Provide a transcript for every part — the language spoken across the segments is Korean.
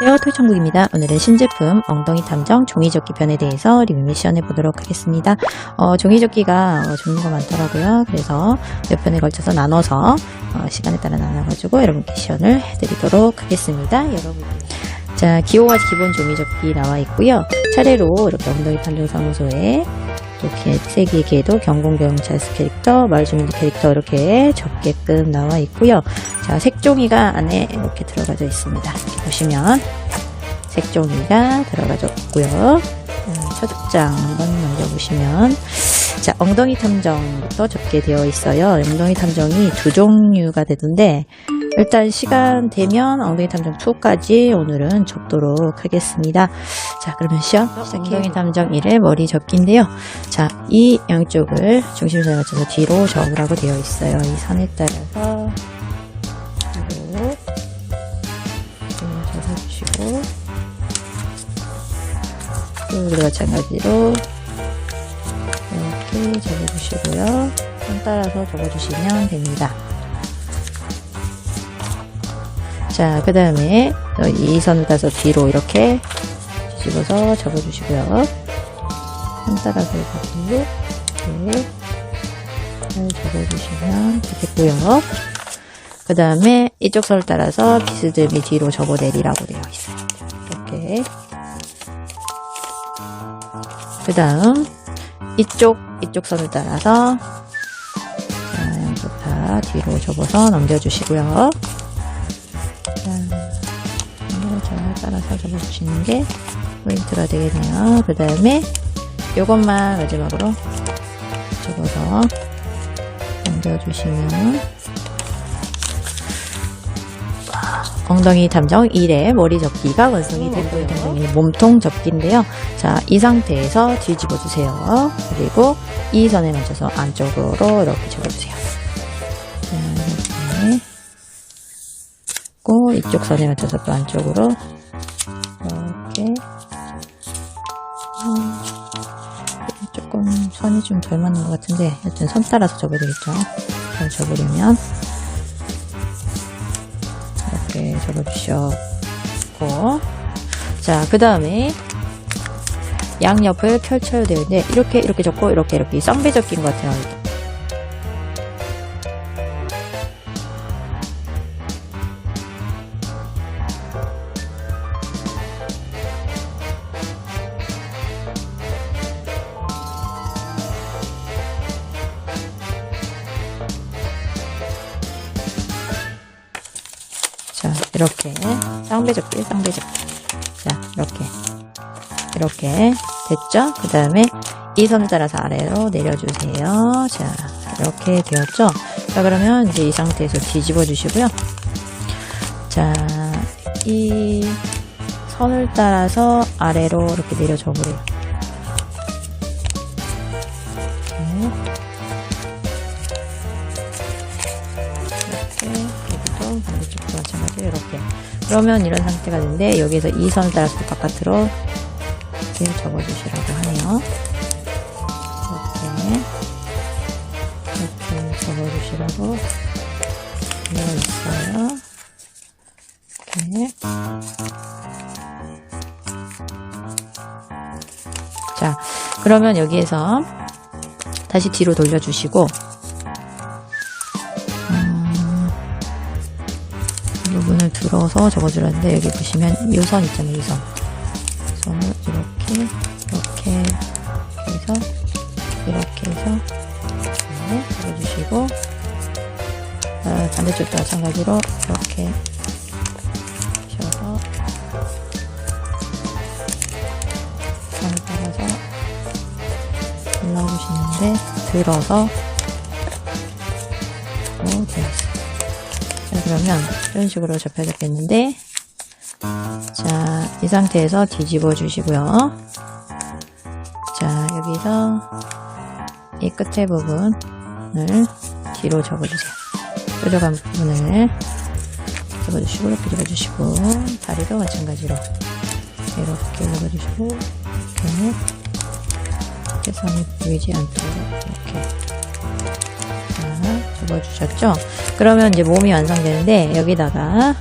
안녕하세요 토이천국입니다. 오늘은 신제품 엉덩이 탐정 종이접기 편에 대해서 리뷰 미션 해보도록 하겠습니다. 어, 종이접기가 어, 종류가 많더라고요. 그래서 몇 편에 걸쳐서 나눠서 어, 시간에 따라 나눠가지고 여러분께 시연을 해드리도록 하겠습니다. 여러분. 자, 기호가 기본 종이접기 나와 있고요. 차례로 이렇게 엉덩이 탐정 사무소에 이렇게 개도 경공경찰스 캐릭터, 마을주민들 캐릭터 이렇게 적게끔 나와 있고요. 자, 색종이가 안에 이렇게 들어가져 있습니다. 보시면 색종이가 들어가져 있고요. 음, 초득장 한번 넘겨보시면 자, 엉덩이 탐정부터 적게 되어 있어요. 엉덩이 탐정이 두 종류가 되던데 일단 시간 되면 엉덩이 탐정 2까지 오늘은 접도록 하겠습니다. 자, 그러면 시험 시작해요. 엉덩이 탐정 1의 머리 접기인데요. 자, 이 양쪽을 중심선에 맞춰서 뒤로 접으라고 되어 있어요. 이 선에 따라서 뒤로 접어주시고 또 마찬가지로 이렇게 접어주시고요. 손 따라서 접어주시면 됩니다. 자, 그 다음에 이 선을 따서 뒤로 이렇게 뒤집어서 접어주시고요. 손 따라서 이렇게 접어주시면 되겠고요. 그 다음에 이쪽 선을 따라서 비스듬히 뒤로 접어내리라고 되어 있어요. 이렇게. 그 다음 이쪽 이쪽 선을 따라서 자, 양쪽 다 뒤로 접어서 넘겨주시고요. 접어주시는 게 포인트가 되겠네요. 그 다음에 이것만 마지막으로 접어서 넘겨주시면 엉덩이 탐정 1의 머리 접기가 완성이 되고요. 엉덩이 몸통 접기인데요. 자, 이 상태에서 뒤집어 주세요. 그리고 이 선에 맞춰서 안쪽으로 이렇게 접어주세요. 자, 이렇게 고 이쪽 선에 맞춰서 또 안쪽으로 좀 덜 맞는 것 같은데 여튼 선 따라서 접어야 되겠죠. 잘 접으려면 이렇게 접어주셨고 자그 다음에 양옆을 펼쳐야 되는데 이렇게 이렇게 접고 이렇게 이렇게 쌍배 접기인 것 같아요. 쌍배 접기. 자, 이렇게 이렇게 됐죠? 그 다음에 이 선을 따라서 아래로 내려주세요. 자, 이렇게 되었죠? 자, 그러면 이제 이 상태에서 뒤집어 주시고요. 자, 이 선을 따라서 아래로 이렇게 내려줘 버려요. 그러면 이런 상태가 되는데 여기에서 이 선을 따라서 바깥으로 이렇게 접어주시라고 하네요. 이렇게 이렇게 접어주시라고 되어 있어요. 이렇게. 자 그러면 여기에서 다시 뒤로 돌려주시고 들어서 적어주라는데 여기 보시면 이선 있잖아요 이 선. 선을 이렇게 이렇게 해서 이렇게 해서 네, 적어주시고 아, 반대쪽도 마찬가지로 이렇게 하셔서 선을 따라서 올라오시는데 들어서. 자, 그러면 이런 식으로 접혀졌겠는데, 자, 이 상태에서 뒤집어 주시고요. 자, 여기서 이 끝에 부분을 뒤로 접어주세요. 뾰족한 부분을 접어주시고, 이렇게 접어주시고, 다리도 마찬가지로 이렇게 접어주시고, 이렇게, 이렇게 선이 보이지 않도록 이렇게 자, 접어주셨죠? 그러면 이제 몸이 완성되는데 여기다가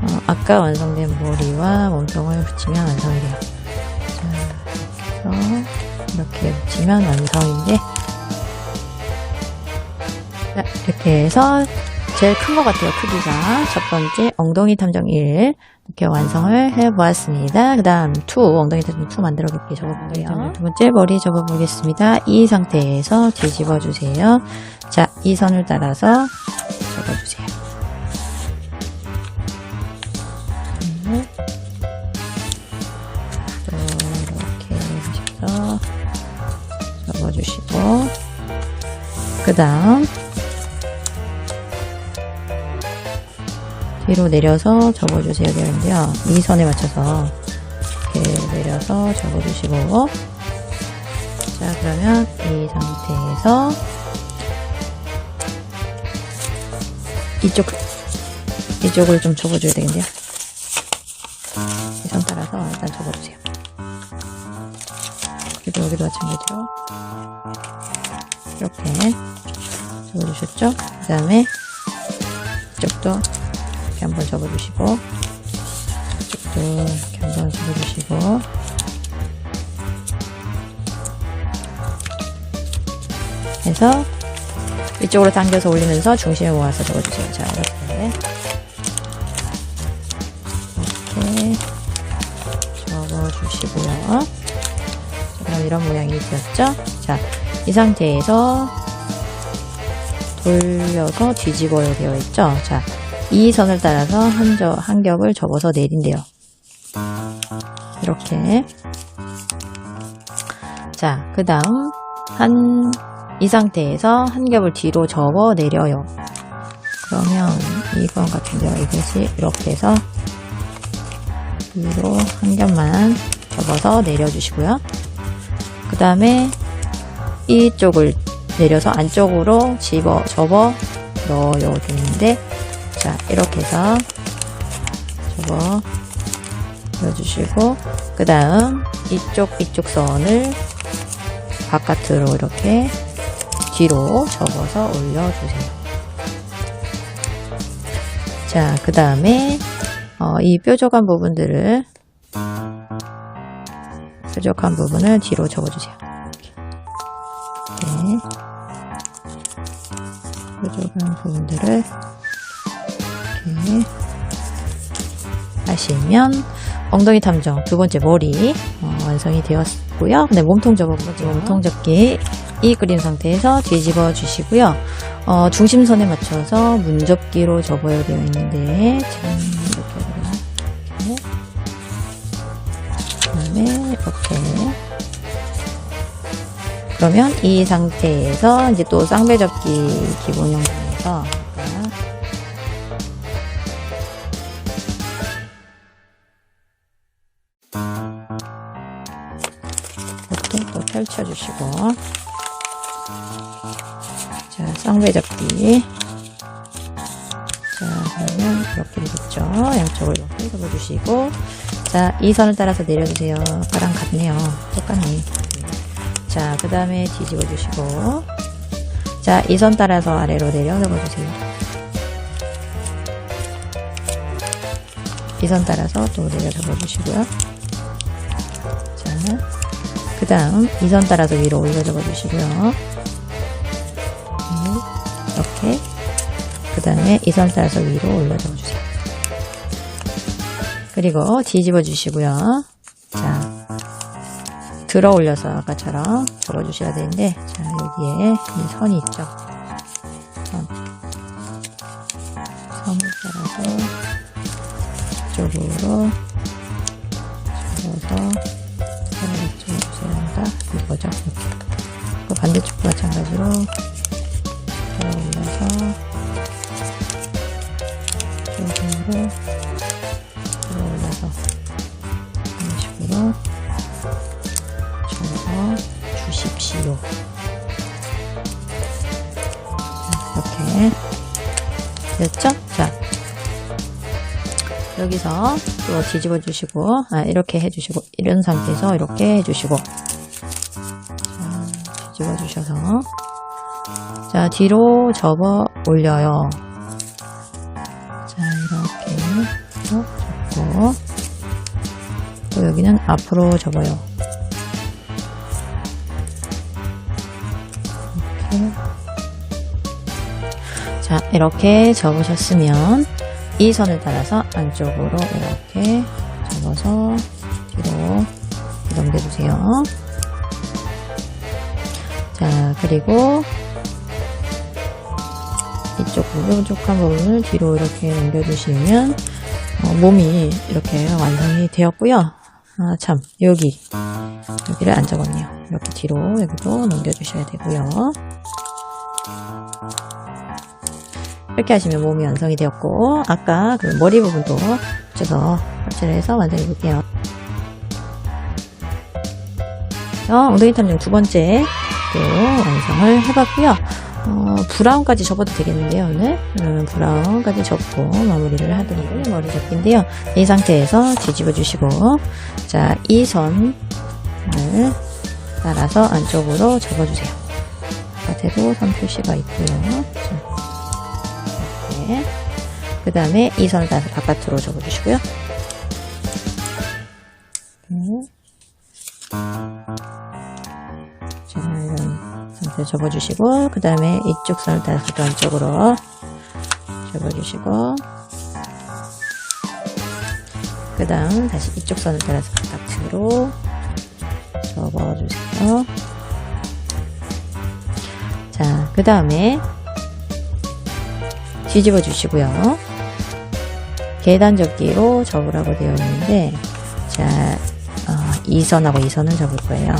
어, 아까 완성된 머리와 몸통을 붙이면 완성이 돼요. 자, 이렇게 붙이면 완성인데 자, 이렇게 해서 제일 큰 것 같아요, 크기가. 첫 번째, 엉덩이 탐정 1. 이렇게 완성을 해보았습니다. 그 다음, 2. 엉덩이 탐정 2 만들어 볼게요. 접어볼게요. 두 번째, 머리 접어보겠습니다. 이 상태에서 뒤집어 주세요. 자, 이 선을 따라서 접어주세요. 음. 또 이렇게 하셔서 접어주시고, 그 다음, 뒤로 내려서 접어주세요 되는데요. 이 선에 맞춰서 이렇게 내려서 접어주시고 자 그러면 이 상태에서 이쪽 이쪽을 좀 접어줘야 되겠네요. 이 선 따라서 일단 접어주세요. 여기도 여기도 마찬가지로 이렇게 접어주셨죠? 그 다음에 이쪽도 한번 접어주시고 이쪽도 이렇게 한번 접어주시고 해서 이쪽으로 당겨서 올리면서 중심을 모아서 접어주세요. 자 이렇게 이렇게 접어주시고요. 자, 그럼 이런 모양이 되었죠? 자, 이 상태에서 돌려서 뒤집어야 되어 있죠? 자, 이 선을 따라서 한, 저, 한 겹을 접어서 내린대요. 이렇게. 자, 그 다음, 한, 이 상태에서 한 겹을 뒤로 접어 내려요. 그러면 이건 같은데요. 이것이 이렇게 해서 뒤로 한 겹만 접어서 내려주시고요. 그 다음에 이쪽을 내려서 안쪽으로 집어, 접어 넣어요. 되는데, 자, 이렇게 해서 접어 넣어주시고, 그 다음 이쪽, 이쪽 선을 바깥으로 이렇게 뒤로 접어서 올려주세요. 자, 그 다음에 어, 이 뾰족한 부분들을 뾰족한 부분을 뒤로 접어주세요. 이렇게 뾰족한 부분들을 하시면 엉덩이 탐정 두 번째 머리 어, 완성이 되었고요. 네, 몸통 접어보죠. 몸통 접기 이 그림 상태에서 뒤집어 주시고요. 어, 중심선에 맞춰서 문접기로 접어야 되어 있는데 자, 이렇게 이렇게 그다음에 이렇게 그러면 이 상태에서 이제 또 쌍배 접기 기본 영상에서 주시고. 자 쌍배 접기. 자 그러면 이렇게 되겠죠. 양쪽을 이렇게 접어주시고. 자 이 선을 따라서 내려주세요. 아까랑 같네요. 똑같네. 자, 그 다음에 뒤집어 주시고. 자, 이 선 따라서 아래로 내려 접어 주세요. 이 선 따라서 또 내려 접어 주시고요. 자, 그 다음 이선 따라서 위로 올려 접어 주시고요. 이렇게. 그 다음에 이선 따라서 위로 올려 접어 주세요. 그리고 뒤집어 주시고요. 자, 들어 올려서 아까처럼 접어주셔야 되는데 자 여기에 이 선이 있죠 선 선을 따라서 이쪽으로 반대쪽도 마찬가지로 올려서 들어 올려서 이런 식으로 주십시오. 이렇게 됐죠? 자 여기서 또 뒤집어 주시고 아, 이렇게 해주시고 이런 상태에서 이렇게 해주시고 주셔서 자, 뒤로 접어 올려요. 자, 이렇게 쭉 접고, 또 여기는 앞으로 접어요. 이렇게. 자, 이렇게 접으셨으면 이 선을 따라서 안쪽으로 이렇게 접어서 뒤로 넘겨주세요. 자, 그리고 이쪽 촉한 부분을 뒤로 이렇게 넘겨주시면 어, 몸이 이렇게 완성이 되었고요. 아, 참, 여기, 여기를 안 적었네요. 이렇게 뒤로 여기도 넘겨주셔야 되고요. 이렇게 하시면 몸이 완성이 되었고, 아까 그 머리 부분도 붙여서 설치를 해서 완성해 볼게요. 어, 엉덩이 탐정 두 번째 또 완성을 해봤고요. 어, 브라운까지 접어도 되겠는데요, 오늘. 음, 브라운까지 접고 마무리를 하도록 머리 접기인데요. 이 상태에서 뒤집어 주시고, 자, 이 선을 따라서 안쪽으로 접어주세요. 바깥에도 선 표시가 있고요. 자, 이렇게. 그 다음에 이 선을 따라서 바깥으로 접어주시고요. 상태로 접어주시고, 그 다음에 이쪽 선을 따라서 또 안쪽으로 접어주시고, 그 다음 다시 이쪽 선을 따라서 바깥으로 접어주세요. 자, 그 다음에 뒤집어 주시고요. 계단 접기로 접으라고 되어 있는데, 자, 어, 이 선하고 이 선을 접을 거예요.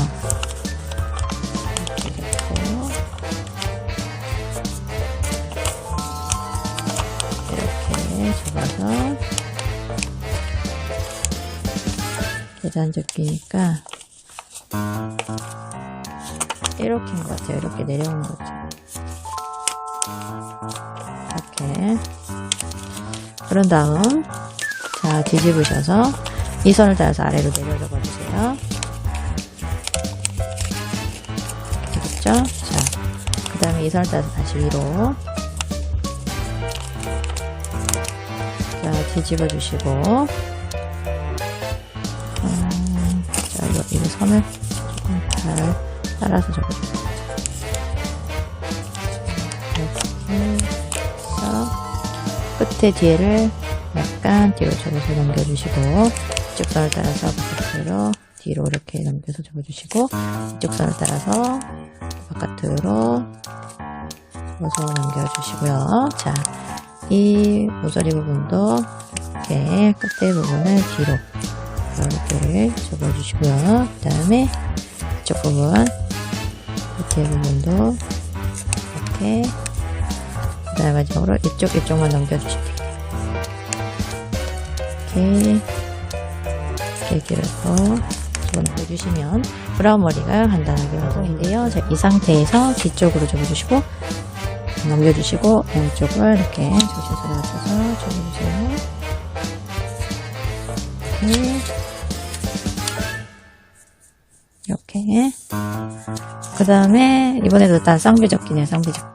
계단 접기니까 이렇게인 것 같아요. 이렇게 내려오는 거죠. 이렇게 그런 다음 자 뒤집으셔서 이 선을 따라서 아래로 내려 접어 주세요. 되겠죠? 자, 그 다음에 이 선을 따라서 다시 위로 자 뒤집어 주시고 선을 조금 잘 따라서 접어주세요. 끝에 뒤에를 약간 뒤로 접어서 넘겨주시고 이쪽 선을 따라서 바깥으로 뒤로 이렇게 넘겨서 접어주시고 이쪽 선을 따라서 바깥으로 접어서 넘겨주시고요. 자, 이 모서리 부분도 이렇게 끝에 부분을 뒤로 이렇게를 접어주시고요. 그 다음에 이쪽 부분 밑에 부분도 이렇게 그 다음에 마지막으로 이쪽 이쪽만 넘겨주시면 돼요. 이렇게 이렇게 길어서 집어넣어주시면 브라운 머리가 간단하게 완성인데요. 자, 이 상태에서 뒤쪽으로 접어주시고 넘겨주시고 양쪽을 이렇게 맞춰서 접어주세요. 이렇게 이렇게 그 다음에 이번에도 일단 쌍비 접기네요. 쌍비 접기.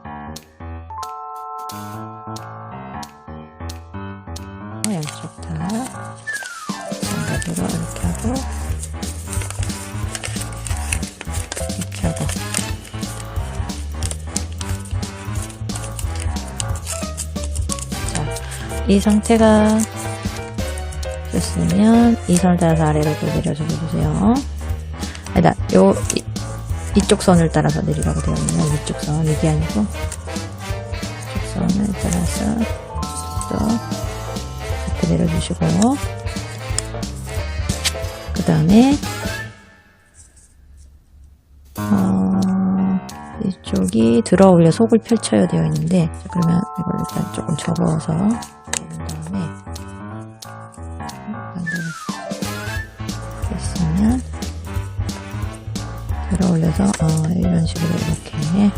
어, 양쪽 다 마찬가지로 이렇게 하고 이렇게 하고 자, 이 상태가 됐으면 이 따라서 아래로 또 내려줘 보세요. 요 이, 이쪽 선을 따라서 내리라고 되어 있네요. 이쪽 선 이게 아니고 이쪽 선을 따라서 또 이렇게 내려주시고 그 다음에 어, 이쪽이 들어 올려 속을 펼쳐야 되어 있는데 자, 그러면 이걸 일단 조금 접어서 들어 올려서 어, 이런 식으로 이렇게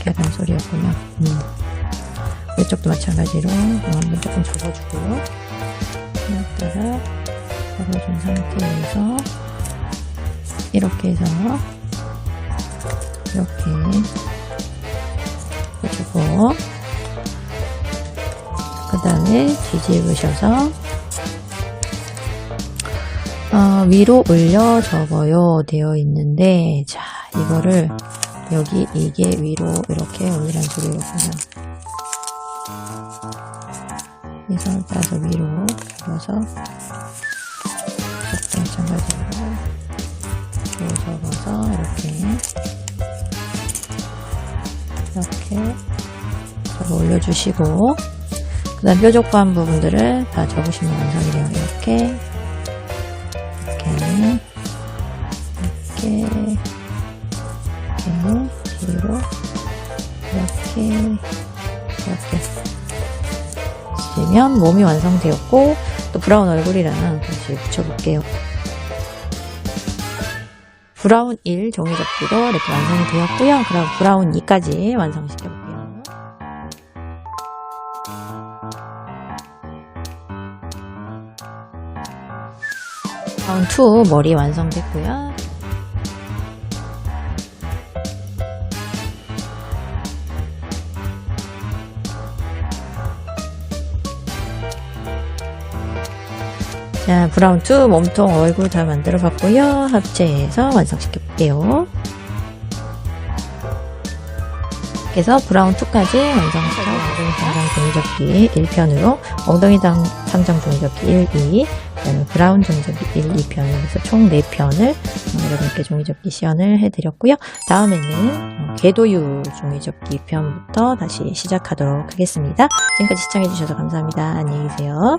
계란 소리였군요. 음. 이쪽도 마찬가지로 한번 조금 접어주고 따라 접어준 상태에서 이렇게 해서 이렇게 해주고 그 다음에 뒤집으셔서 어, 위로 올려 접어요. 되어 있는데 자 이거를 여기 이게 위로 이렇게 올리란 소리거든요 이 손을 따서 위로 접도 마찬가지로 위로 접어서 이렇게. 이렇게 접어 올려주시고 그 다음 뾰족한 부분들을 다 접으시면 완성이 돼요 이렇게 되면 몸이 완성되었고 또 브라운 얼굴이랑 다시 붙여볼게요. 브라운 1 종이 접기도 이렇게 완성이 되었고요. 그럼 브라운 2까지 완성시켜볼게요. 브라운 2 머리 완성됐고요. 자, 브라운 2 몸통 얼굴 다 만들어 봤고요. 합체해서 완성시켜 볼게요. 그래서 브라운 2까지 완성시켜 엉덩이 당장 종이접기 1편으로 엉덩이 당, 당장 종이접기 1, 2 그다음에 브라운 종이접기 1, 2편 그래서 총 4편을 여러분께 종이접기 시연을 해드렸고요. 다음에는 어, 궤도유 종이접기 편부터 다시 시작하도록 하겠습니다. 지금까지 시청해주셔서 감사합니다. 안녕히 계세요.